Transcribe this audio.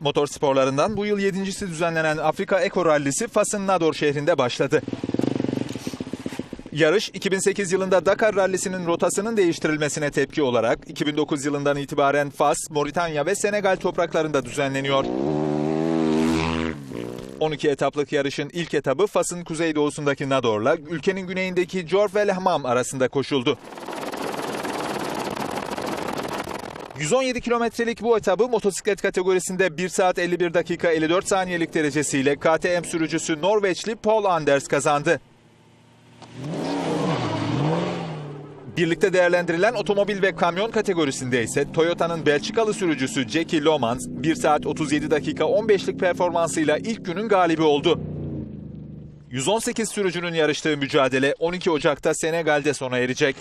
Motorsporlarından bu yıl yedincisi düzenlenen Afrika Eko Rallisi Fas'ın Nador şehrinde başladı. Yarış 2008 yılında Dakar Rallisi'nin rotasının değiştirilmesine tepki olarak 2009 yılından itibaren Fas, Moritanya ve Senegal topraklarında düzenleniyor. 12 etaplık yarışın ilk etabı Fas'ın kuzeydoğusundaki Nador'la ülkenin güneyindeki Jorf ve Lehmam arasında koşuldu. 117 kilometrelik bu etabı motosiklet kategorisinde 1 saat 51 dakika 54 saniyelik derecesiyle KTM sürücüsü Norveçli Paul Anders kazandı. Birlikte değerlendirilen otomobil ve kamyon kategorisinde ise Toyota'nın Belçikalı sürücüsü Jackie Lomans 1 saat 37 dakika 15'lik performansıyla ilk günün galibi oldu. 118 sürücünün yarıştığı mücadele 12 Ocak'ta Senegal'de sona erecek.